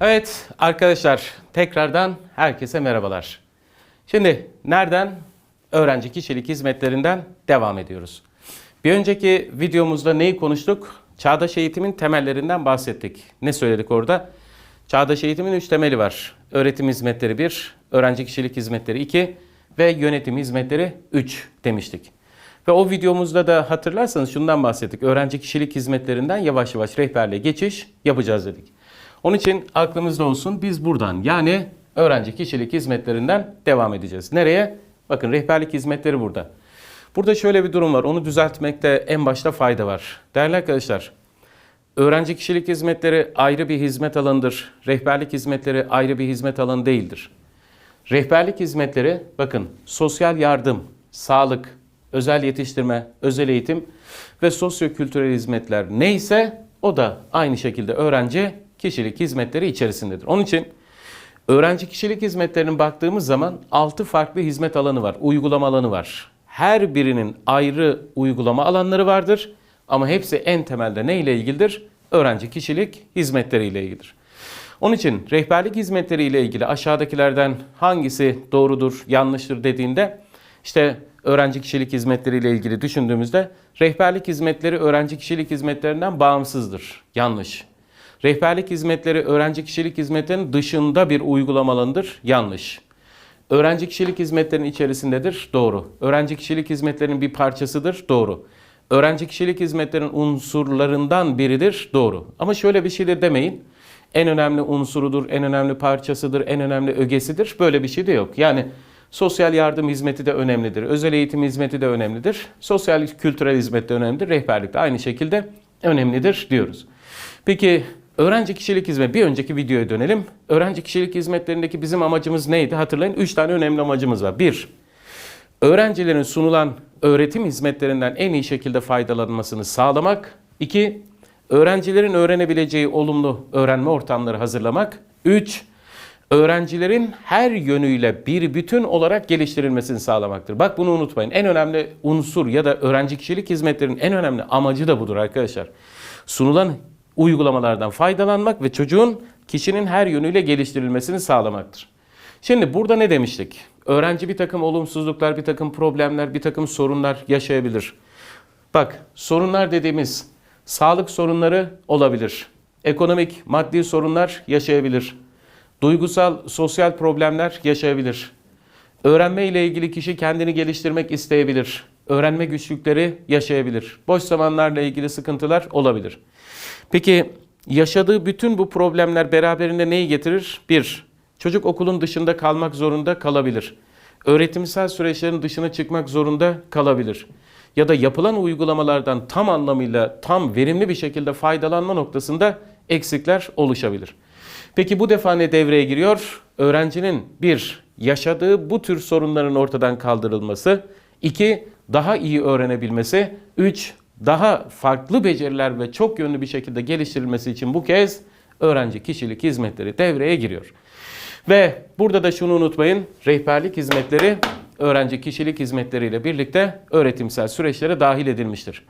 Evet arkadaşlar tekrardan herkese merhabalar. Şimdi nereden? Öğrenci kişilik hizmetlerinden devam ediyoruz. Bir önceki videomuzda neyi konuştuk? Çağdaş eğitimin temellerinden bahsettik. Ne söyledik orada? Çağdaş eğitimin üç temeli var. Öğretim hizmetleri 1, öğrenci kişilik hizmetleri 2 ve yönetim hizmetleri 3 demiştik. Ve o videomuzda da hatırlarsanız şundan bahsettik. Öğrenci kişilik hizmetlerinden yavaş yavaş rehberliğe geçiş yapacağız dedik. Onun için aklımızda olsun biz buradan yani öğrenci kişilik hizmetlerinden devam edeceğiz. Nereye? Bakın rehberlik hizmetleri burada. Burada şöyle bir durum var. Onu düzeltmekte en başta fayda var. Değerli arkadaşlar, öğrenci kişilik hizmetleri ayrı bir hizmet alanıdır. Rehberlik hizmetleri ayrı bir hizmet alanı değildir. Rehberlik hizmetleri bakın sosyal yardım, sağlık, özel yetiştirme, özel eğitim ve sosyo-kültürel hizmetler neyse o da aynı şekilde öğrenci kişilik hizmetleri içerisindedir. Onun için öğrenci kişilik hizmetlerinin baktığımız zaman 6 farklı hizmet alanı var, uygulama alanı var. Her birinin ayrı uygulama alanları vardır ama hepsi en temelde ne ile ilgilidir? Öğrenci kişilik hizmetleri ile ilgilidir. Onun için rehberlik hizmetleri ile ilgili aşağıdakilerden hangisi doğrudur, yanlıştır dediğinde işte öğrenci kişilik hizmetleri ile ilgili düşündüğümüzde rehberlik hizmetleri öğrenci kişilik hizmetlerinden bağımsızdır. Yanlış. Rehberlik hizmetleri öğrenci kişilik hizmetlerinin dışında bir uygulama alanıdır. Yanlış. Öğrenci kişilik hizmetlerinin içerisindedir. Doğru. Öğrenci kişilik hizmetlerinin bir parçasıdır. Doğru. Öğrenci kişilik hizmetlerinin unsurlarından biridir. Doğru. Ama şöyle bir şey de demeyin. En önemli unsurudur, en önemli parçasıdır, en önemli ögesidir. Böyle bir şey de yok. Yani sosyal yardım hizmeti de önemlidir. Özel eğitim hizmeti de önemlidir. Sosyal kültürel hizmet de önemlidir. Rehberlik de aynı şekilde önemlidir diyoruz. Peki öğrenci kişilik hizmeti bir önceki videoya dönelim. Öğrenci kişilik hizmetlerindeki bizim amacımız neydi? Hatırlayın 3 tane önemli amacımız var. 1. Öğrencilerin sunulan öğretim hizmetlerinden en iyi şekilde faydalanmasını sağlamak. 2. Öğrencilerin öğrenebileceği olumlu öğrenme ortamları hazırlamak. 3. Öğrencilerin her yönüyle bir bütün olarak geliştirilmesini sağlamaktır. Bak bunu unutmayın. En önemli unsur ya da öğrenci kişilik hizmetlerinin en önemli amacı da budur arkadaşlar. Sunulan uygulamalardan faydalanmak ve çocuğun kişinin her yönüyle geliştirilmesini sağlamaktır. Şimdi burada ne demiştik? Öğrenci bir takım olumsuzluklar, bir takım problemler, bir takım sorunlar yaşayabilir. Bak sorunlar dediğimiz sağlık sorunları olabilir. Ekonomik, maddi sorunlar yaşayabilir. Duygusal, sosyal problemler yaşayabilir. Öğrenme ile ilgili kişi kendini geliştirmek isteyebilir. Öğrenme güçlükleri yaşayabilir. Boş zamanlarla ilgili sıkıntılar olabilir. Peki yaşadığı bütün bu problemler beraberinde neyi getirir? Bir, çocuk okulun dışında kalmak zorunda kalabilir. Öğretimsel süreçlerin dışına çıkmak zorunda kalabilir. Ya da yapılan uygulamalardan tam anlamıyla tam verimli bir şekilde faydalanma noktasında eksikler oluşabilir. Peki bu defa ne devreye giriyor? Öğrencinin bir, yaşadığı bu tür sorunların ortadan kaldırılması. iki daha iyi öğrenebilmesi. Üç, daha farklı beceriler ve çok yönlü bir şekilde geliştirilmesi için bu kez öğrenci kişilik hizmetleri devreye giriyor. Ve burada da şunu unutmayın. Rehberlik hizmetleri öğrenci kişilik hizmetleriyle birlikte öğretimsel süreçlere dahil edilmiştir.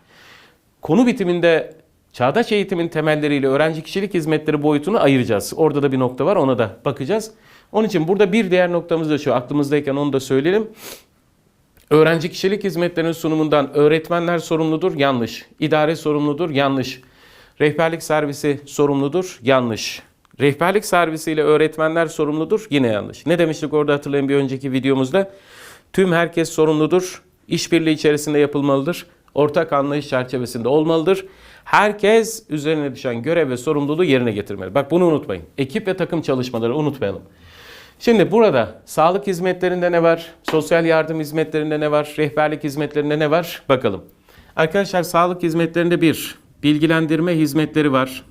Konu bitiminde çağdaş eğitimin temelleriyle öğrenci kişilik hizmetleri boyutunu ayıracağız. Orada da bir nokta var ona da bakacağız. Onun için burada bir diğer noktamız da şu aklımızdayken onu da söyleyelim. Öğrenci kişilik hizmetlerinin sunumundan öğretmenler sorumludur, yanlış. İdare sorumludur, yanlış. Rehberlik servisi sorumludur, yanlış. Rehberlik servisiyle öğretmenler sorumludur, yine yanlış. Ne demiştik orada hatırlayın bir önceki videomuzda? Tüm herkes sorumludur, işbirliği içerisinde yapılmalıdır, ortak anlayış çerçevesinde olmalıdır. Herkes üzerine düşen görev ve sorumluluğu yerine getirmeli. Bak bunu unutmayın. Ekip ve takım çalışmaları unutmayalım. Şimdi burada sağlık hizmetlerinde ne var? Sosyal yardım hizmetlerinde ne var? Rehberlik hizmetlerinde ne var? Bakalım. Arkadaşlar sağlık hizmetlerinde bir bilgilendirme hizmetleri var.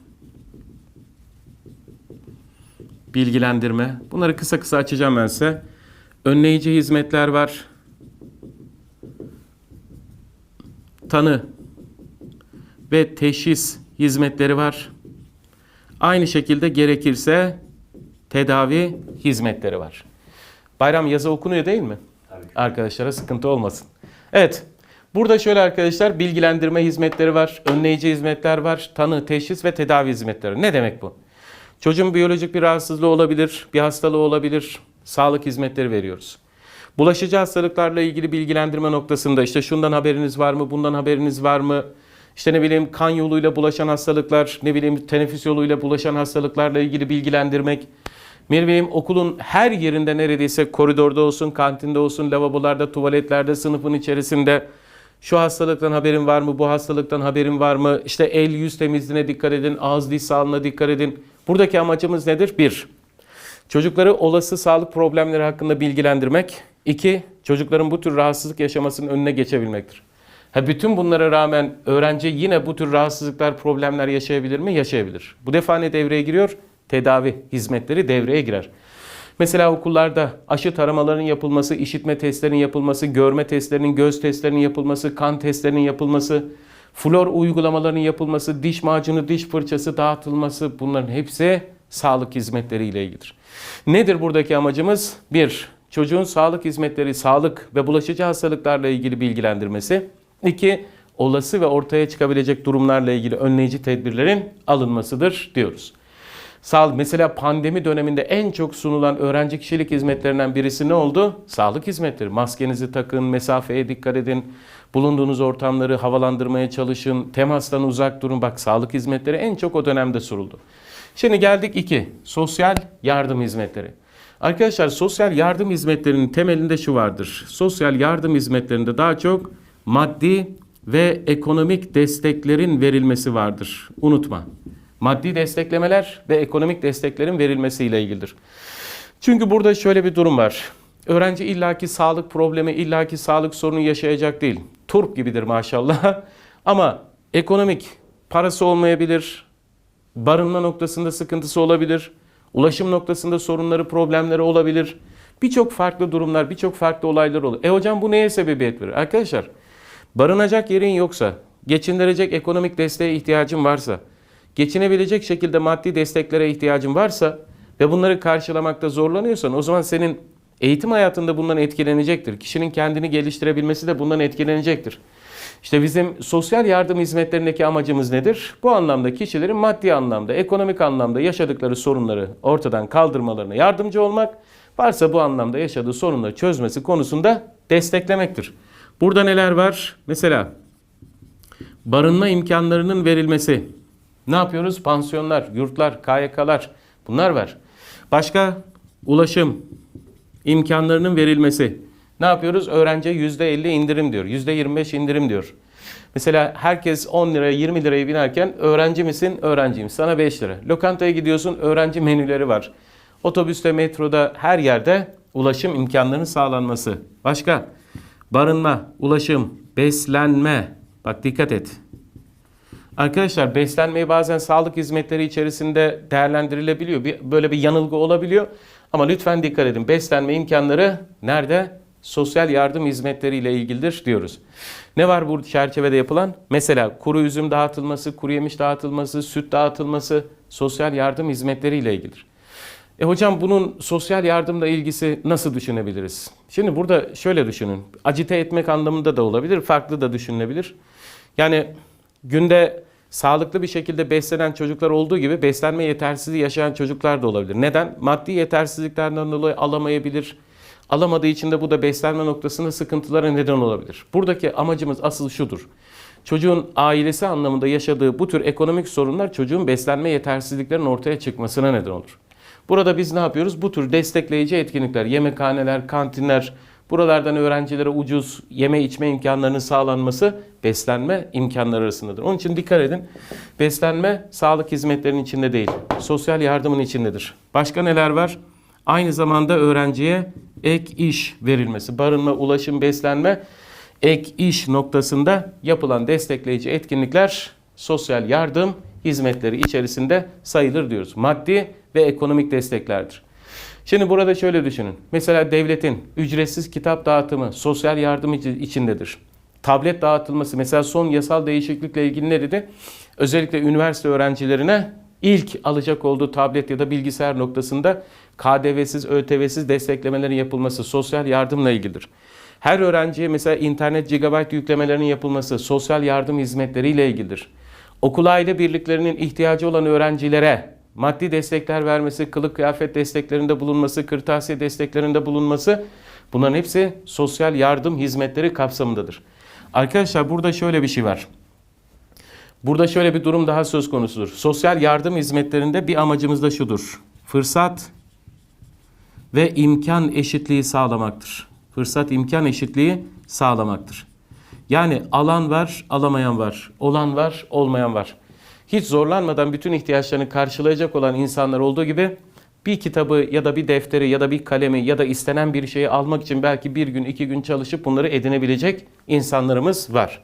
Bilgilendirme. Bunları kısa kısa açacağım ben size. Önleyici hizmetler var. Tanı ve teşhis hizmetleri var. Aynı şekilde gerekirse tedavi hizmetleri var. Bayram yazı okunuyor değil mi? Tabii. Arkadaşlara sıkıntı olmasın. Evet. Burada şöyle arkadaşlar bilgilendirme hizmetleri var, önleyici hizmetler var, tanı, teşhis ve tedavi hizmetleri. Ne demek bu? Çocuğun biyolojik bir rahatsızlığı olabilir, bir hastalığı olabilir. Sağlık hizmetleri veriyoruz. Bulaşıcı hastalıklarla ilgili bilgilendirme noktasında işte şundan haberiniz var mı, bundan haberiniz var mı? İşte ne bileyim kan yoluyla bulaşan hastalıklar, ne bileyim teneffüs yoluyla bulaşan hastalıklarla ilgili bilgilendirmek. Bileyim okulun her yerinde neredeyse koridorda olsun, kantinde olsun, lavabolarda, tuvaletlerde, sınıfın içerisinde şu hastalıktan haberin var mı, bu hastalıktan haberin var mı? İşte el yüz temizliğine dikkat edin, ağız diş sağlığına dikkat edin. Buradaki amacımız nedir? Bir, çocukları olası sağlık problemleri hakkında bilgilendirmek. İki, çocukların bu tür rahatsızlık yaşamasının önüne geçebilmektir. Ha, bütün bunlara rağmen öğrenci yine bu tür rahatsızlıklar, problemler yaşayabilir mi? Yaşayabilir. Bu defa ne devreye giriyor? Tedavi hizmetleri devreye girer. Mesela okullarda aşı taramalarının yapılması, işitme testlerinin yapılması, görme testlerinin, göz testlerinin yapılması, kan testlerinin yapılması, flor uygulamalarının yapılması, diş macunu, diş fırçası dağıtılması bunların hepsi sağlık hizmetleri ile ilgilidir. Nedir buradaki amacımız? Bir, çocuğun sağlık hizmetleri, sağlık ve bulaşıcı hastalıklarla ilgili bilgilendirmesi. İki, olası ve ortaya çıkabilecek durumlarla ilgili önleyici tedbirlerin alınmasıdır diyoruz. Sağlık mesela pandemi döneminde en çok sunulan öğrenci kişilik hizmetlerinden birisi ne oldu? Sağlık hizmetleri. Maskenizi takın, mesafeye dikkat edin. Bulunduğunuz ortamları havalandırmaya çalışın. Temastan uzak durun. Bak sağlık hizmetleri en çok o dönemde soruldu. Şimdi geldik iki. Sosyal yardım hizmetleri. Arkadaşlar sosyal yardım hizmetlerinin temelinde şu vardır. Sosyal yardım hizmetlerinde daha çok maddi ve ekonomik desteklerin verilmesi vardır. Unutma. Maddi desteklemeler ve ekonomik desteklerin verilmesiyle ilgilidir. Çünkü burada şöyle bir durum var. Öğrenci illaki sağlık problemi, illaki sağlık sorunu yaşayacak değil. Turp gibidir maşallah. Ama ekonomik parası olmayabilir, barınma noktasında sıkıntısı olabilir, ulaşım noktasında sorunları, problemleri olabilir. Birçok farklı durumlar, birçok farklı olaylar olur. E hocam bu neye sebebiyet verir? Arkadaşlar barınacak yerin yoksa, geçindirecek ekonomik desteğe ihtiyacın varsa, geçinebilecek şekilde maddi desteklere ihtiyacın varsa ve bunları karşılamakta zorlanıyorsan o zaman senin eğitim hayatında bundan etkilenecektir. Kişinin kendini geliştirebilmesi de bundan etkilenecektir. İşte bizim sosyal yardım hizmetlerindeki amacımız nedir? Bu anlamda kişilerin maddi anlamda, ekonomik anlamda yaşadıkları sorunları ortadan kaldırmalarına yardımcı olmak, varsa bu anlamda yaşadığı sorunları çözmesi konusunda desteklemektir. Burada neler var? Mesela barınma imkanlarının verilmesi. Ne yapıyoruz? Pansiyonlar, yurtlar, KYK'lar bunlar var. Başka ulaşım imkanlarının verilmesi. Ne yapıyoruz? Öğrenciye %50 indirim diyor. %25 indirim diyor. Mesela herkes 10 liraya 20 liraya binerken öğrenci misin? Öğrenciyim. Sana 5 lira. Lokantaya gidiyorsun öğrenci menüleri var. Otobüste, metroda her yerde ulaşım imkanlarının sağlanması. Başka? Barınma, ulaşım, beslenme. Bak dikkat et. Arkadaşlar beslenmeyi bazen sağlık hizmetleri içerisinde değerlendirilebiliyor. Bir, böyle bir yanılgı olabiliyor. Ama lütfen dikkat edin. Beslenme imkanları nerede? Sosyal yardım hizmetleriyle ilgilidir diyoruz. Ne var bu çerçevede yapılan? Mesela kuru üzüm dağıtılması, kuru yemiş dağıtılması, süt dağıtılması sosyal yardım hizmetleriyle ilgilidir. E hocam bunun sosyal yardımla ilgisi nasıl düşünebiliriz? Şimdi burada şöyle düşünün. Acite etmek anlamında da olabilir, farklı da düşünülebilir. Yani günde sağlıklı bir şekilde beslenen çocuklar olduğu gibi beslenme yetersizliği yaşayan çocuklar da olabilir. Neden? Maddi yetersizliklerden dolayı alamayabilir. Alamadığı için de bu da beslenme noktasında sıkıntılara neden olabilir. Buradaki amacımız asıl şudur. Çocuğun ailesi anlamında yaşadığı bu tür ekonomik sorunlar çocuğun beslenme yetersizliklerinin ortaya çıkmasına neden olur. Burada biz ne yapıyoruz? Bu tür destekleyici etkinlikler, yemekhaneler, kantinler, buralardan öğrencilere ucuz yeme içme imkanlarının sağlanması beslenme imkanları arasındadır. Onun için dikkat edin. Beslenme sağlık hizmetlerinin içinde değil, sosyal yardımın içindedir. Başka neler var? Aynı zamanda öğrenciye ek iş verilmesi, barınma, ulaşım, beslenme, ek iş noktasında yapılan destekleyici etkinlikler sosyal yardım hizmetleri içerisinde sayılır diyoruz. Maddi ve ekonomik desteklerdir. Şimdi burada şöyle düşünün. Mesela devletin ücretsiz kitap dağıtımı sosyal yardım içindedir. Tablet dağıtılması mesela son yasal değişiklikle ilgili ne dedi? Özellikle üniversite öğrencilerine ilk alacak olduğu tablet ya da bilgisayar noktasında KDV'siz, ÖTV'siz desteklemelerin yapılması sosyal yardımla ilgilidir. Her öğrenciye mesela internet gigabyte yüklemelerinin yapılması sosyal yardım hizmetleriyle ilgilidir. Okul aile birliklerinin ihtiyacı olan öğrencilere maddi destekler vermesi, kılık kıyafet desteklerinde bulunması, kırtasiye desteklerinde bulunması bunların hepsi sosyal yardım hizmetleri kapsamındadır. Arkadaşlar burada şöyle bir şey var. Burada şöyle bir durum daha söz konusudur. Sosyal yardım hizmetlerinde bir amacımız da şudur. Fırsat ve imkan eşitliği sağlamaktır. Fırsat imkan eşitliği sağlamaktır. Yani alan var, alamayan var. Olan var, olmayan var. Hiç zorlanmadan bütün ihtiyaçlarını karşılayacak olan insanlar olduğu gibi bir kitabı ya da bir defteri ya da bir kalemi ya da istenen bir şeyi almak için belki bir gün iki gün çalışıp bunları edinebilecek insanlarımız var.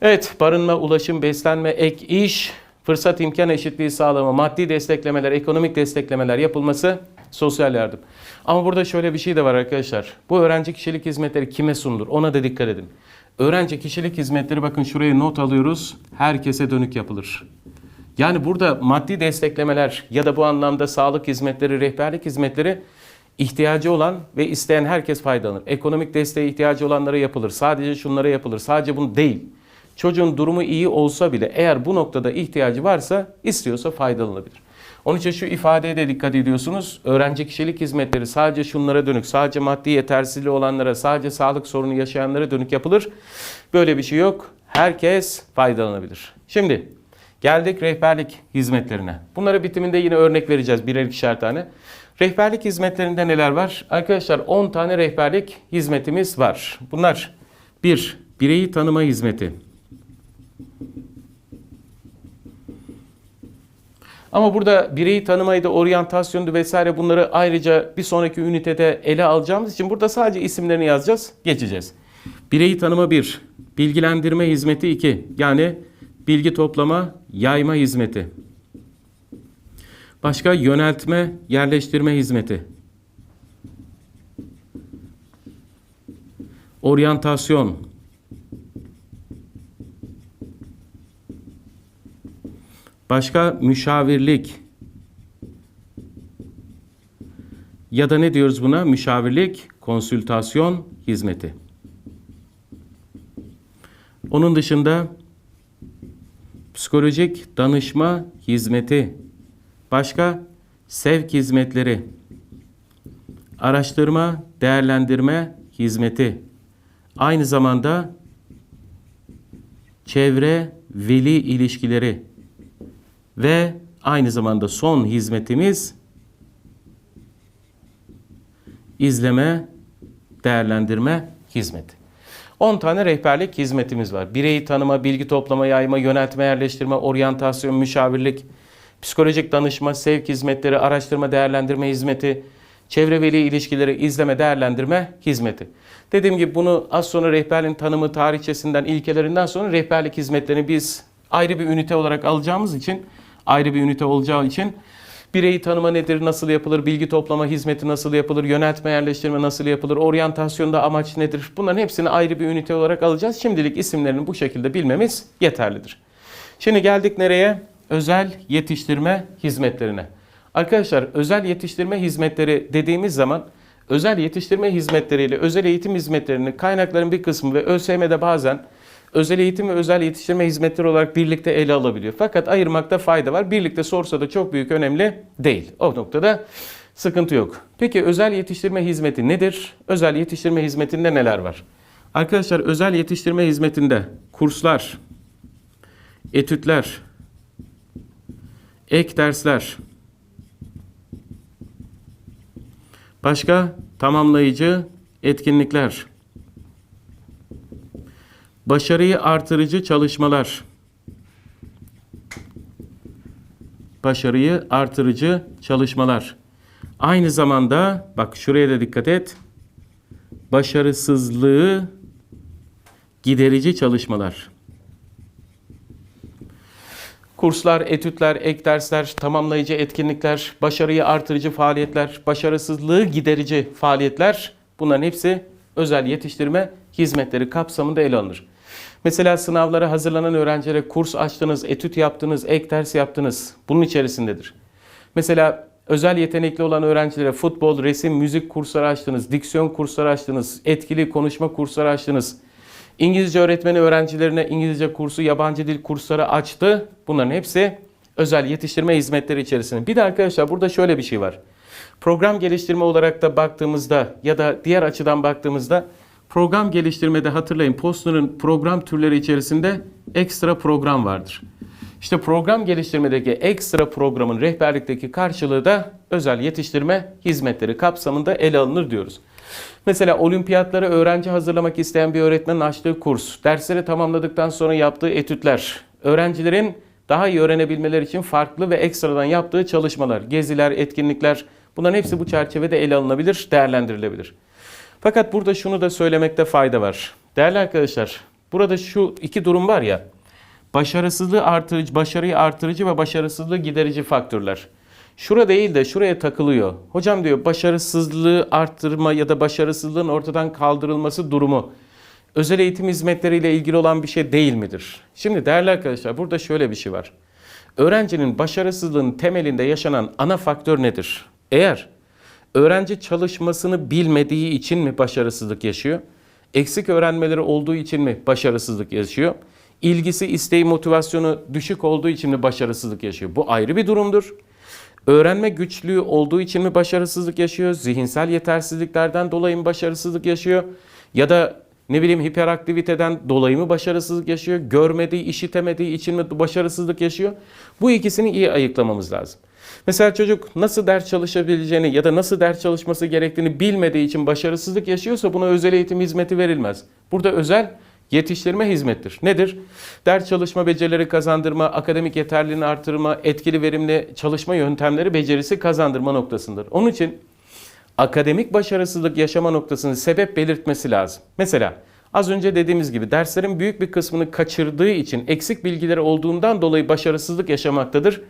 Evet, barınma, ulaşım, beslenme, ek iş, fırsat imkan eşitliği sağlama, maddi desteklemeler, ekonomik desteklemeler yapılması sosyal yardım. Ama burada şöyle bir şey de var arkadaşlar. Bu öğrenci kişilik hizmetleri kime sunulur? Ona da dikkat edin. Öğrenci kişilik hizmetleri bakın şuraya not alıyoruz. Herkese dönük yapılır. Yani burada maddi desteklemeler ya da bu anlamda sağlık hizmetleri, rehberlik hizmetleri ihtiyacı olan ve isteyen herkes faydalanır. Ekonomik desteğe ihtiyacı olanlara yapılır. Sadece şunlara yapılır. Sadece bunu değil. Çocuğun durumu iyi olsa bile eğer bu noktada ihtiyacı varsa istiyorsa faydalanabilir. Onun için şu ifadeye de dikkat ediyorsunuz. Öğrenci kişilik hizmetleri sadece şunlara dönük, sadece maddi yetersizliği olanlara, sadece sağlık sorunu yaşayanlara dönük yapılır. Böyle bir şey yok. Herkes faydalanabilir. Şimdi geldik rehberlik hizmetlerine. Bunlara bitiminde yine örnek vereceğiz birer ikişer tane. Rehberlik hizmetlerinde neler var? Arkadaşlar 10 tane rehberlik hizmetimiz var. Bunlar 1. Bireyi tanıma hizmeti. Ama burada bireyi tanımayı da oryantasyondu vesaire bunları ayrıca bir sonraki ünitede ele alacağımız için burada sadece isimlerini yazacağız, geçeceğiz. Bireyi tanıma 1, bilgilendirme hizmeti 2. Yani bilgi toplama, yayma hizmeti. Başka yöneltme, yerleştirme hizmeti. Oryantasyon. Başka müşavirlik. Ya da ne diyoruz buna? Müşavirlik, konsültasyon hizmeti. Onun dışında psikolojik danışma hizmeti. Başka sevk hizmetleri. Araştırma, değerlendirme hizmeti. Aynı zamanda çevre veli ilişkileri ve aynı zamanda son hizmetimiz izleme, değerlendirme hizmeti. 10 tane rehberlik hizmetimiz var. Bireyi tanıma, bilgi toplama, yayma, yöneltme, yerleştirme, oryantasyon, müşavirlik, psikolojik danışma, sevk hizmetleri, araştırma, değerlendirme hizmeti, çevre veli ilişkileri, izleme, değerlendirme hizmeti. Dediğim gibi bunu az sonra rehberliğin tanımı tarihçesinden, ilkelerinden sonra rehberlik hizmetlerini biz ayrı bir ünite olarak alacağımız için, ayrı bir ünite olacağı için bireyi tanıma nedir, nasıl yapılır, bilgi toplama hizmeti nasıl yapılır, yöneltme yerleştirme nasıl yapılır, oryantasyonda amaç nedir? Bunların hepsini ayrı bir ünite olarak alacağız. Şimdilik isimlerini bu şekilde bilmemiz yeterlidir. Şimdi geldik nereye? Özel yetiştirme hizmetlerine. Arkadaşlar özel yetiştirme hizmetleri dediğimiz zaman özel yetiştirme hizmetleriyle özel eğitim hizmetlerinin kaynakların bir kısmı ve ÖSYM'de bazen özel eğitim ve özel yetiştirme hizmetleri olarak birlikte ele alabiliyor. Fakat ayırmakta fayda var. Birlikte sorsa da çok büyük önemli değil. O noktada sıkıntı yok. Peki özel yetiştirme hizmeti nedir? Özel yetiştirme hizmetinde neler var? Arkadaşlar özel yetiştirme hizmetinde kurslar, etütler, ek dersler, başka tamamlayıcı etkinlikler, Başarıyı artırıcı çalışmalar. Başarıyı artırıcı çalışmalar. Aynı zamanda bak şuraya da dikkat et. Başarısızlığı giderici çalışmalar. Kurslar, etütler, ek dersler, tamamlayıcı etkinlikler, başarıyı artırıcı faaliyetler, başarısızlığı giderici faaliyetler bunların hepsi özel yetiştirme hizmetleri kapsamında ele alınır. Mesela sınavlara hazırlanan öğrencilere kurs açtınız, etüt yaptınız, ek ders yaptınız. Bunun içerisindedir. Mesela özel yetenekli olan öğrencilere futbol, resim, müzik kursları açtınız, diksiyon kursları açtınız, etkili konuşma kursları açtınız. İngilizce öğretmeni öğrencilerine İngilizce kursu, yabancı dil kursları açtı. Bunların hepsi özel yetiştirme hizmetleri içerisinde. Bir de arkadaşlar burada şöyle bir şey var. Program geliştirme olarak da baktığımızda ya da diğer açıdan baktığımızda program geliştirmede hatırlayın Postner'ın program türleri içerisinde ekstra program vardır. İşte program geliştirmedeki ekstra programın rehberlikteki karşılığı da özel yetiştirme hizmetleri kapsamında ele alınır diyoruz. Mesela olimpiyatlara öğrenci hazırlamak isteyen bir öğretmenin açtığı kurs, dersleri tamamladıktan sonra yaptığı etütler, öğrencilerin daha iyi öğrenebilmeleri için farklı ve ekstradan yaptığı çalışmalar, geziler, etkinlikler bunların hepsi bu çerçevede ele alınabilir, değerlendirilebilir. Fakat burada şunu da söylemekte fayda var. Değerli arkadaşlar, burada şu iki durum var ya. Başarısızlığı artırıcı, başarıyı artırıcı ve başarısızlığı giderici faktörler. Şura değil de şuraya takılıyor. Hocam diyor başarısızlığı arttırma ya da başarısızlığın ortadan kaldırılması durumu özel eğitim hizmetleriyle ilgili olan bir şey değil midir? Şimdi değerli arkadaşlar burada şöyle bir şey var. Öğrencinin başarısızlığın temelinde yaşanan ana faktör nedir? Eğer öğrenci çalışmasını bilmediği için mi başarısızlık yaşıyor? Eksik öğrenmeleri olduğu için mi başarısızlık yaşıyor? İlgisi, isteği, motivasyonu düşük olduğu için mi başarısızlık yaşıyor? Bu ayrı bir durumdur. Öğrenme güçlüğü olduğu için mi başarısızlık yaşıyor? Zihinsel yetersizliklerden dolayı mı başarısızlık yaşıyor? Ya da ne bileyim hiperaktiviteden dolayı mı başarısızlık yaşıyor? Görmediği, işitemediği için mi başarısızlık yaşıyor? Bu ikisini iyi ayıklamamız lazım. Mesela çocuk nasıl ders çalışabileceğini ya da nasıl ders çalışması gerektiğini bilmediği için başarısızlık yaşıyorsa buna özel eğitim hizmeti verilmez. Burada özel yetiştirme hizmettir. Nedir? Ders çalışma becerileri kazandırma, akademik yeterliliğini artırma, etkili verimli çalışma yöntemleri becerisi kazandırma noktasındır. Onun için akademik başarısızlık yaşama noktasını sebep belirtmesi lazım. Mesela az önce dediğimiz gibi derslerin büyük bir kısmını kaçırdığı için eksik bilgileri olduğundan dolayı başarısızlık yaşamaktadır.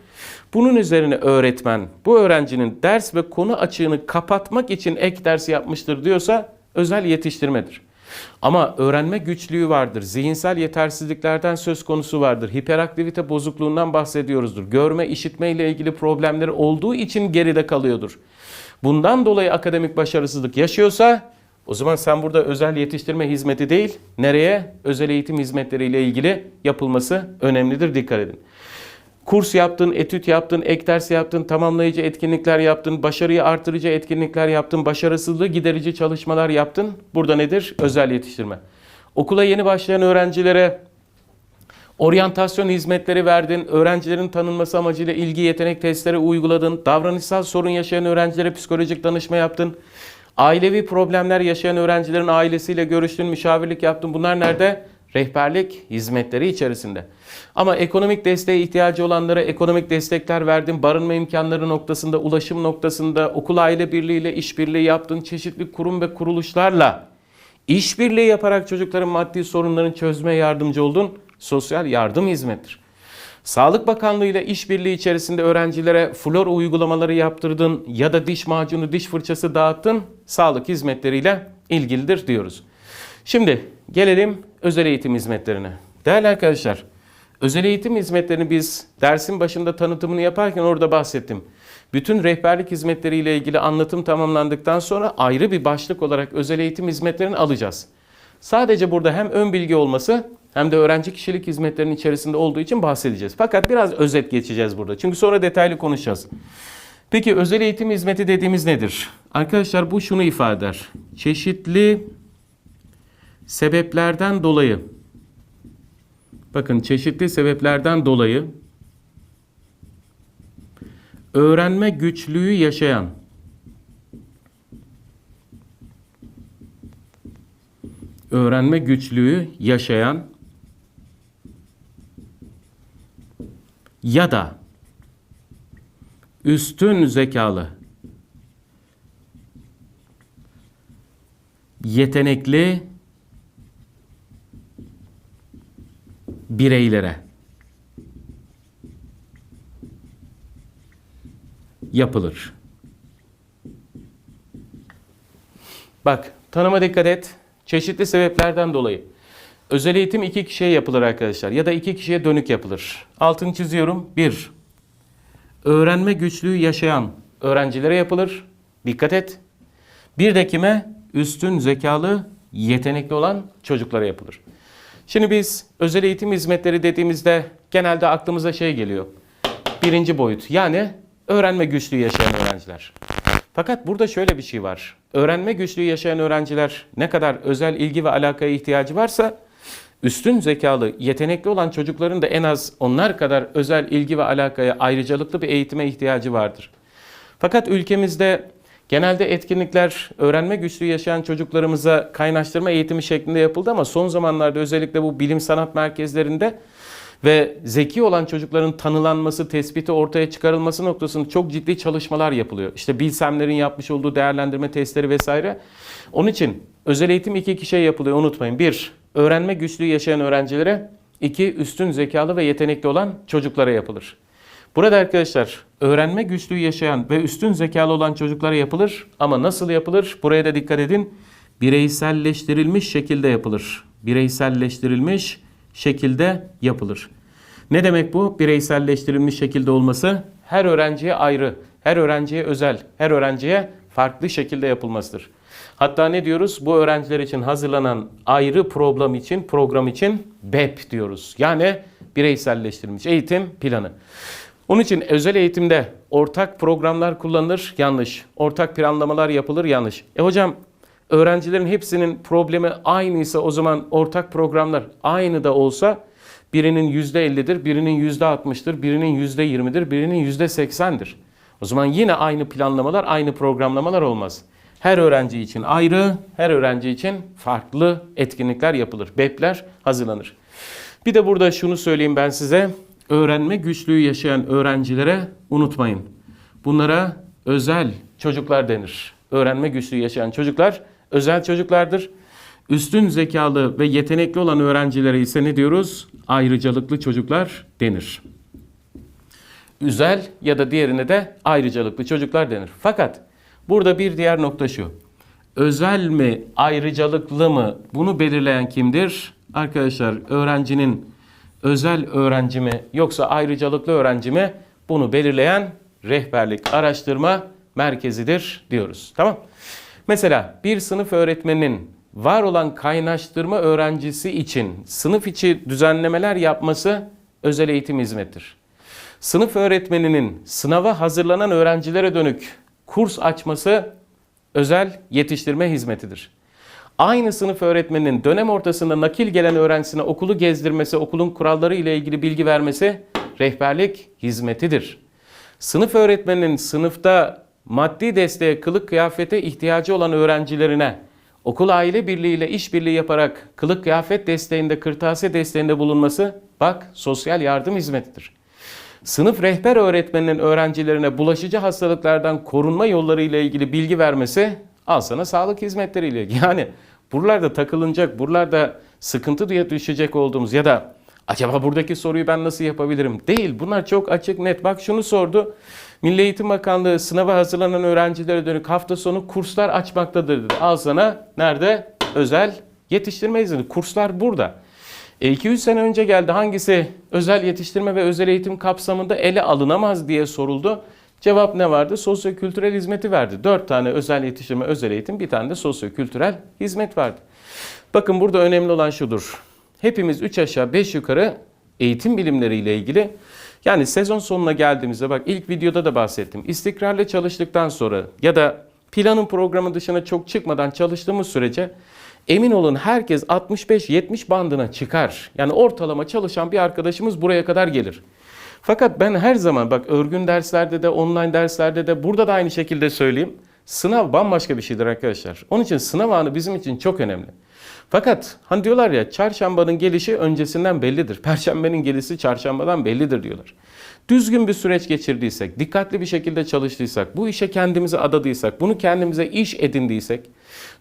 Bunun üzerine öğretmen bu öğrencinin ders ve konu açığını kapatmak için ek ders yapmıştır diyorsa özel yetiştirmedir. Ama öğrenme güçlüğü vardır. Zihinsel yetersizliklerden söz konusu vardır. Hiperaktivite bozukluğundan bahsediyoruzdur. Görme, işitme ile ilgili problemleri olduğu için geride kalıyordur. Bundan dolayı akademik başarısızlık yaşıyorsa o zaman sen burada özel yetiştirme hizmeti değil, nereye? Özel eğitim hizmetleriyle ilgili yapılması önemlidir. Dikkat edin. Kurs yaptın, etüt yaptın, ek ders yaptın, tamamlayıcı etkinlikler yaptın, başarıyı artırıcı etkinlikler yaptın, başarısızlığı giderici çalışmalar yaptın. Burada nedir? Özel yetiştirme. Okula yeni başlayan öğrencilere oryantasyon hizmetleri verdin, öğrencilerin tanınması amacıyla ilgi yetenek testleri uyguladın, davranışsal sorun yaşayan öğrencilere psikolojik danışma yaptın, ailevi problemler yaşayan öğrencilerin ailesiyle görüştün, müşavirlik yaptın. Bunlar nerede? Rehberlik hizmetleri içerisinde. Ama ekonomik desteğe ihtiyacı olanlara ekonomik destekler verdin. Barınma imkanları noktasında, ulaşım noktasında, okul aile birliğiyle işbirliği yaptın. Çeşitli kurum ve kuruluşlarla işbirliği yaparak çocukların maddi sorunlarını çözmeye yardımcı oldun. Sosyal yardım hizmettir. Sağlık Bakanlığı ile işbirliği içerisinde öğrencilere flor uygulamaları yaptırdın ya da diş macunu, diş fırçası dağıttın. Sağlık hizmetleriyle ilgilidir diyoruz. Şimdi gelelim özel eğitim hizmetlerine. Değerli arkadaşlar, özel eğitim hizmetlerini biz dersin başında tanıtımını yaparken orada bahsettim. Bütün rehberlik hizmetleriyle ilgili anlatım tamamlandıktan sonra ayrı bir başlık olarak özel eğitim hizmetlerini alacağız. Sadece burada hem ön bilgi olması hem de öğrenci kişilik hizmetlerinin içerisinde olduğu için bahsedeceğiz. Fakat biraz özet geçeceğiz burada. Çünkü sonra detaylı konuşacağız. Peki özel eğitim hizmeti dediğimiz nedir? Arkadaşlar bu şunu ifade eder. Çeşitli sebeplerden dolayı. Bakın çeşitli sebeplerden dolayı öğrenme güçlüğü yaşayan öğrenme güçlüğü yaşayan ya da üstün zekalı yetenekli bireylere yapılır. Bak tanıma dikkat et. Çeşitli sebeplerden dolayı. Özel eğitim iki kişiye yapılır arkadaşlar ya da iki kişiye dönük yapılır. Altını çiziyorum. Bir, öğrenme güçlüğü yaşayan öğrencilere yapılır. Dikkat et. Bir de kime? Üstün zekalı, yetenekli olan çocuklara yapılır. Şimdi biz özel eğitim hizmetleri dediğimizde genelde aklımıza şey geliyor. birinci boyut. Yani öğrenme güçlüğü yaşayan öğrenciler. Fakat burada şöyle bir şey var. Öğrenme güçlüğü yaşayan öğrenciler ne kadar özel ilgi ve alakaya ihtiyacı varsa üstün zekalı, yetenekli olan çocukların da en az onlar kadar özel ilgi ve alakaya, ayrıcalıklı bir eğitime ihtiyacı vardır. Fakat ülkemizde genelde etkinlikler öğrenme güçlüğü yaşayan çocuklarımıza kaynaştırma eğitimi şeklinde yapıldı ama son zamanlarda özellikle bu bilim sanat merkezlerinde ve zeki olan çocukların tanılanması, tespiti ortaya çıkarılması noktasında çok ciddi çalışmalar yapılıyor. İşte Bilsemler'in yapmış olduğu değerlendirme testleri vesaire. Onun için özel eğitim iki iki şey yapılıyor unutmayın. Bir, öğrenme güçlüğü yaşayan öğrencilere. iki üstün zekalı ve yetenekli olan çocuklara yapılır. Burada arkadaşlar öğrenme güçlüğü yaşayan ve üstün zekalı olan çocuklara yapılır ama nasıl yapılır? Buraya da dikkat edin. Bireyselleştirilmiş şekilde yapılır. Bireyselleştirilmiş şekilde yapılır. Ne demek bu? Bireyselleştirilmiş şekilde olması her öğrenciye ayrı, her öğrenciye özel, her öğrenciye farklı şekilde yapılmasıdır. Hatta ne diyoruz? Bu öğrenciler için hazırlanan ayrı program için, program için BEP diyoruz. Yani bireyselleştirilmiş eğitim planı. Onun için özel eğitimde ortak programlar kullanılır, yanlış. Ortak planlamalar yapılır, yanlış. E hocam öğrencilerin hepsinin problemi aynıysa o zaman ortak programlar aynı da olsa birinin %50'dir, birinin %60'dır, birinin %20'dir, birinin %80'dir. O zaman yine aynı planlamalar, aynı programlamalar olmaz. Her öğrenci için ayrı, her öğrenci için farklı etkinlikler yapılır. BEP'ler hazırlanır. Bir de burada şunu söyleyeyim ben size. Öğrenme güçlüğü yaşayan öğrencilere unutmayın. Bunlara özel çocuklar denir. Öğrenme güçlüğü yaşayan çocuklar özel çocuklardır. Üstün zekalı ve yetenekli olan öğrencilere ise ne diyoruz? Ayrıcalıklı çocuklar denir. Özel ya da diğerine de ayrıcalıklı çocuklar denir. Fakat burada bir diğer nokta şu. Özel mi, ayrıcalıklı mı bunu belirleyen kimdir? Arkadaşlar öğrencinin özel öğrenci mi yoksa ayrıcalıklı öğrenci mi bunu belirleyen rehberlik araştırma merkezidir diyoruz. Tamam? Mesela bir sınıf öğretmeninin var olan kaynaştırma öğrencisi için sınıf içi düzenlemeler yapması özel eğitim hizmettir. Sınıf öğretmeninin sınava hazırlanan öğrencilere dönük kurs açması özel yetiştirme hizmetidir. Aynı sınıf öğretmeninin dönem ortasında nakil gelen öğrencisine okulu gezdirmesi, okulun kuralları ile ilgili bilgi vermesi rehberlik hizmetidir. Sınıf öğretmeninin sınıfta maddi desteğe, kılık kıyafete ihtiyacı olan öğrencilerine okul aile birliği ile işbirliği yaparak kılık kıyafet desteğinde, kırtasiye desteğinde bulunması bak sosyal yardım hizmetidir. Sınıf rehber öğretmeninin öğrencilerine bulaşıcı hastalıklardan korunma yolları ile ilgili bilgi vermesi al sana sağlık hizmetleriyle. Yani buralarda takılınacak, buralarda sıkıntı diye düşecek olduğumuz ya da acaba buradaki soruyu ben nasıl yapabilirim? Değil. Bunlar çok açık net. Bak şunu sordu. Milli Eğitim Bakanlığı sınava hazırlanan öğrencilere dönük hafta sonu kurslar açmaktadır dedi. Al sana nerede? Özel yetiştirme izni. Kurslar burada. 200 sene önce geldi hangisi özel yetiştirme ve özel eğitim kapsamında ele alınamaz diye soruldu. Cevap ne vardı? Sosyo-kültürel hizmeti verdi. Dört tane özel yetiştirme, özel eğitim, bir tane de sosyo-kültürel hizmet vardı. Bakın burada önemli olan şudur. Hepimiz 3 aşağı 5 yukarı eğitim bilimleriyle ilgili yani sezon sonuna geldiğimizde bak ilk videoda da bahsettim. İstikrarlı çalıştıktan sonra ya da planın programı dışına çok çıkmadan çalıştığımız sürece emin olun herkes 65-70 bandına çıkar. Yani ortalama çalışan bir arkadaşımız buraya kadar gelir. Fakat ben her zaman bak örgün derslerde de online derslerde de burada da aynı şekilde söyleyeyim. Sınav bambaşka bir şeydir arkadaşlar. Onun için sınav anı bizim için çok önemli. Fakat hani diyorlar ya çarşambanın gelişi öncesinden bellidir. Perşembenin gelişi çarşambadan bellidir diyorlar. Düzgün bir süreç geçirdiysek, dikkatli bir şekilde çalıştıysak, bu işe kendimizi adadıysak, bunu kendimize iş edindiysek,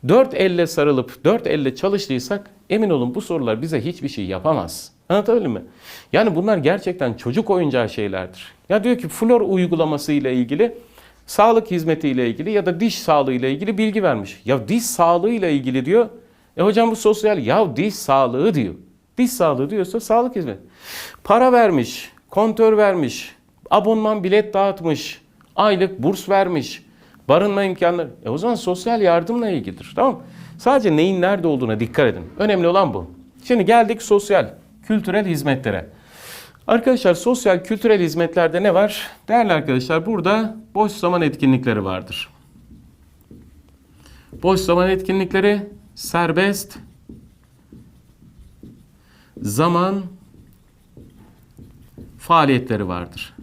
dört elle sarılıp dört elle çalıştıysak emin olun bu sorular bize hiçbir şey yapamaz. Anlatabildim mi? Yani bunlar gerçekten çocuk oyuncağı şeylerdir. Ya diyor ki flor uygulaması ile ilgili sağlık hizmeti ile ilgili ya da diş sağlığı ile ilgili bilgi vermiş. Ya diş sağlığı ile ilgili diyor. E hocam bu sosyal. Ya diş sağlığı diyor. Diş sağlığı diyorsa sağlık hizmeti. Para vermiş, kontör vermiş, abonman bilet dağıtmış, aylık burs vermiş, barınma imkanları. E o zaman sosyal yardımla ilgilidir. Tamam? Sadece neyin nerede olduğuna dikkat edin. Önemli olan bu. Şimdi geldik sosyal, kültürel hizmetlere. Arkadaşlar sosyal kültürel hizmetlerde ne var? Değerli arkadaşlar burada boş zaman etkinlikleri vardır. Boş zaman etkinlikleri serbest zaman faaliyetleri vardır.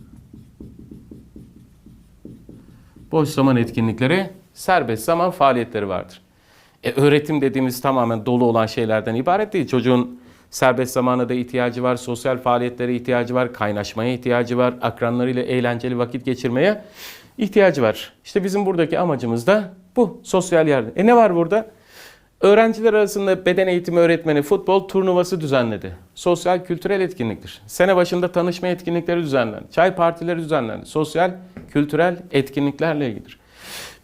Boş zaman etkinlikleri, serbest zaman faaliyetleri vardır. E, öğretim dediğimiz tamamen dolu olan şeylerden ibaret değil. Çocuğun serbest zamana da ihtiyacı var, sosyal faaliyetlere ihtiyacı var, kaynaşmaya ihtiyacı var, akranlarıyla eğlenceli vakit geçirmeye ihtiyacı var. İşte bizim buradaki amacımız da bu, sosyal yardım. E ne var burada? Öğrenciler arasında beden eğitimi öğretmeni futbol turnuvası düzenledi. Sosyal kültürel etkinliktir. Sene başında tanışma etkinlikleri düzenlendi. Çay partileri düzenlendi. Sosyal kültürel etkinliklerle ilgilidir.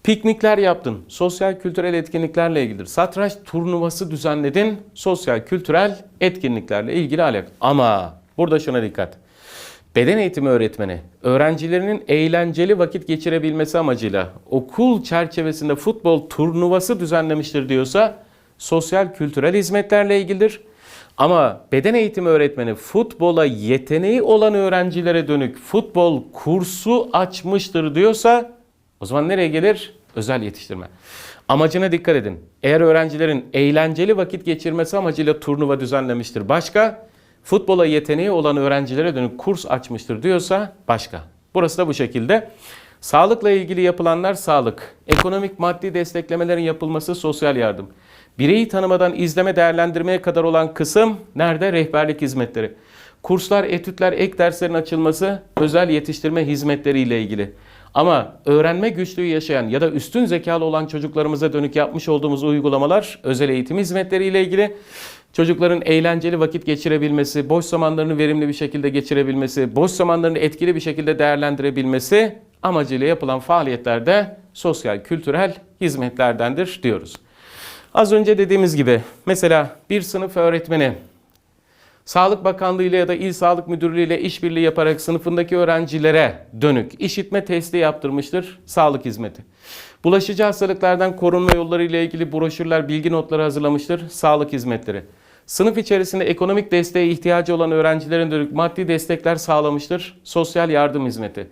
Piknikler yaptın. Sosyal kültürel etkinliklerle ilgilidir. Satranç turnuvası düzenledin. Sosyal kültürel etkinliklerle ilgili alakalı. Ama burada şuna dikkat. Beden eğitimi öğretmeni öğrencilerinin eğlenceli vakit geçirebilmesi amacıyla okul çerçevesinde futbol turnuvası düzenlemiştir diyorsa sosyal kültürel hizmetlerle ilgilidir. Ama beden eğitimi öğretmeni futbola yeteneği olan öğrencilere dönük futbol kursu açmıştır diyorsa o zaman nereye gelir? Özel yetiştirme. Amacına dikkat edin. Eğer öğrencilerin eğlenceli vakit geçirmesi amacıyla turnuva düzenlemiştir başka, futbola yeteneği olan öğrencilere dönük kurs açmıştır diyorsa başka. Burası da bu şekilde. Sağlıkla ilgili yapılanlar sağlık. Ekonomik maddi desteklemelerin yapılması sosyal yardım. Bireyi tanımadan izleme değerlendirmeye kadar olan kısım nerede? Rehberlik hizmetleri. Kurslar, etütler, ek derslerin açılması özel yetiştirme hizmetleriyle ilgili. Ama öğrenme güçlüğü yaşayan ya da üstün zekalı olan çocuklarımıza dönük yapmış olduğumuz uygulamalar özel eğitim hizmetleriyle ilgili. Çocukların eğlenceli vakit geçirebilmesi, boş zamanlarını verimli bir şekilde geçirebilmesi, boş zamanlarını etkili bir şekilde değerlendirebilmesi amacıyla yapılan faaliyetlerde sosyal kültürel hizmetlerdendir diyoruz. Az önce dediğimiz gibi mesela bir sınıf öğretmeni Sağlık Bakanlığı ile ya da İl Sağlık Müdürlüğü ile işbirliği yaparak sınıfındaki öğrencilere dönük işitme testi yaptırmıştır sağlık hizmeti. Bulaşıcı hastalıklardan korunma yolları ile ilgili broşürler, bilgi notları hazırlamıştır sağlık hizmetleri. Sınıf içerisinde ekonomik desteğe ihtiyacı olan öğrencilerin dönük maddi destekler sağlamıştır sosyal yardım hizmeti.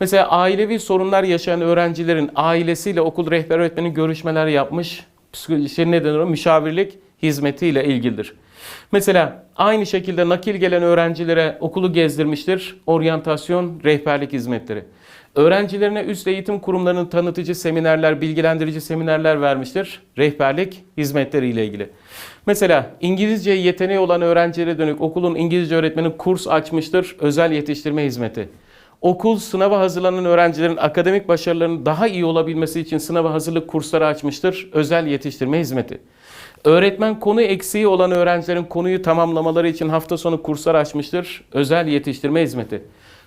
Mesela ailevi sorunlar yaşayan öğrencilerin ailesiyle okul rehber öğretmeni görüşmeler yapmış. Şey ne denir o? Müşavirlik hizmetiyle ilgilidir. Mesela aynı şekilde nakil gelen öğrencilere okulu gezdirmiştir. Oryantasyon, rehberlik hizmetleri. Öğrencilerine üst eğitim kurumlarının tanıtıcı seminerler, bilgilendirici seminerler vermiştir. Rehberlik hizmetleriyle ilgili. Mesela İngilizce yeteneği olan öğrencilere dönük okulun İngilizce öğretmeni kurs açmıştır. Özel yetiştirme hizmeti. Okul sınava hazırlanan öğrencilerin akademik başarılarının daha iyi olabilmesi için sınava hazırlık kursları açmıştır. Özel yetiştirme hizmeti. Öğretmen konu eksiği olan öğrencilerin konuyu tamamlamaları için hafta sonu kurslar açmıştır. Özel yetiştirme hizmeti.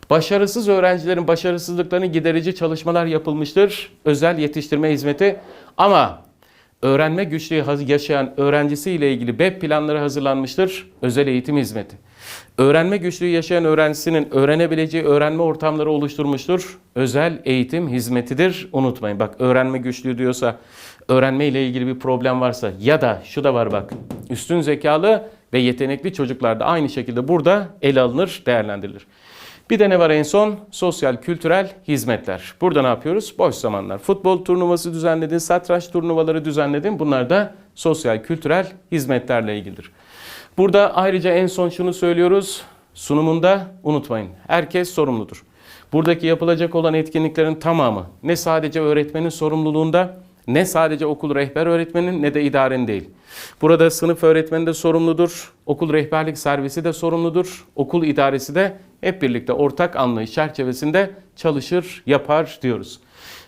Başarısız öğrencilerin başarısızlıklarını giderici çalışmalar yapılmıştır. Özel yetiştirme hizmeti. Ama öğrenme güçlüğü yaşayan öğrencisi ile ilgili web planları hazırlanmıştır. Özel eğitim hizmeti. Öğrenme güçlüğü yaşayan öğrencisinin öğrenebileceği öğrenme ortamları oluşturmuştur. Özel eğitim hizmetidir. Unutmayın bak öğrenme güçlüğü diyorsa öğrenme ile ilgili bir problem varsa ya da şu da var bak üstün zekalı ve yetenekli çocuklar da aynı şekilde burada ele alınır, değerlendirilir. Bir de ne var en son? Sosyal, kültürel hizmetler. Burada ne yapıyoruz? Boş zamanlar. Futbol turnuvası düzenledin, satranç turnuvaları düzenledin. Bunlar da sosyal, kültürel hizmetlerle ilgilidir. Burada ayrıca en son şunu söylüyoruz. Sunumunda unutmayın. Herkes sorumludur. Buradaki yapılacak olan etkinliklerin tamamı ne sadece öğretmenin sorumluluğunda ne sadece okul rehber öğretmenin ne de idarenin değil. Burada sınıf öğretmeni de sorumludur, okul rehberlik servisi de sorumludur, okul idaresi de hep birlikte ortak anlayış çerçevesinde çalışır, yapar diyoruz.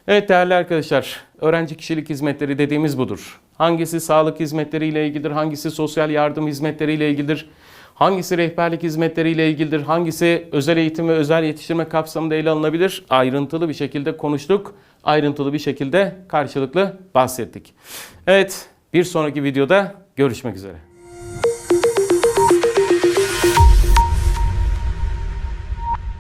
Evet değerli arkadaşlar, öğrenci kişilik hizmetleri dediğimiz budur. Hangisi sağlık hizmetleriyle ilgilidir, hangisi sosyal yardım hizmetleriyle ilgilidir, hangisi rehberlik hizmetleriyle ilgilidir, hangisi özel eğitim ve özel yetiştirme kapsamında ele alınabilir ayrıntılı bir şekilde konuştuk. Ayrıntılı bir şekilde karşılıklı bahsettik. Evet bir sonraki videoda görüşmek üzere.